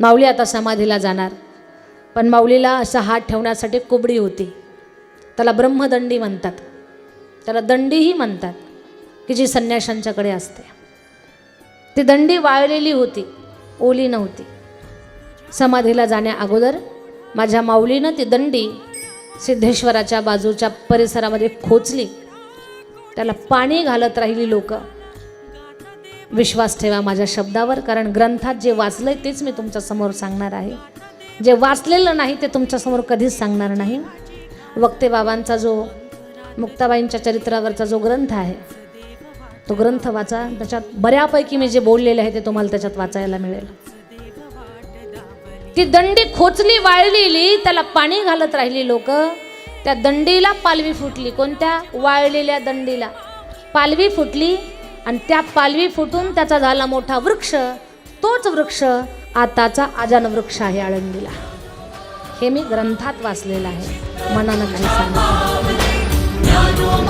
माऊली आता समाधीला जाणार. पण माऊलीला असा हात ठेवण्यासाठी कुबडी होती. त्याला ब्रह्मदंडी म्हणतात. त्याला दंडीही म्हणतात की जी संन्याशांच्याकडे असते. ती दंडी वाळलेली होती ओली नव्हती. समाधीला जाण्या अगोदर माझ्या माऊलीनं ती दंडी सिद्धेश्वराच्या बाजूच्या परिसरामध्ये खोचली. त्याला पाणी घालत राहिली लोकं. विश्वास ठेवा माझ्या शब्दावर कारण ग्रंथात जे वाचलं आहे तेच मी तुमच्यासमोर सांगणार आहे. जे वाचलेलं नाही ते तुमच्यासमोर कधीच सांगणार नाही. वक्ते बाबांचा जो मुक्ताबाईंच्या चरित्रावरचा जो ग्रंथ आहे तो ग्रंथ वाचा. त्याच्यात बऱ्यापैकी मी जे बोललेले आहे ते तुम्हाला त्याच्यात वाचायला मिळेल. ती दंडी खोचली वाळलेली त्याला पाणी घालत राहिली लोक. त्या दंडीला पालवी फुटली. कोणत्या? वाळलेल्या दंडीला. पालवी फुटली आणि त्या पालवी फुटून त्याचा झाला मोठा वृक्ष. तोच वृक्ष आताचा आजान वृक्ष आहे आळंदीला. हे मी ग्रंथात वाचलेलं आहे. मनानं काही सांगितलं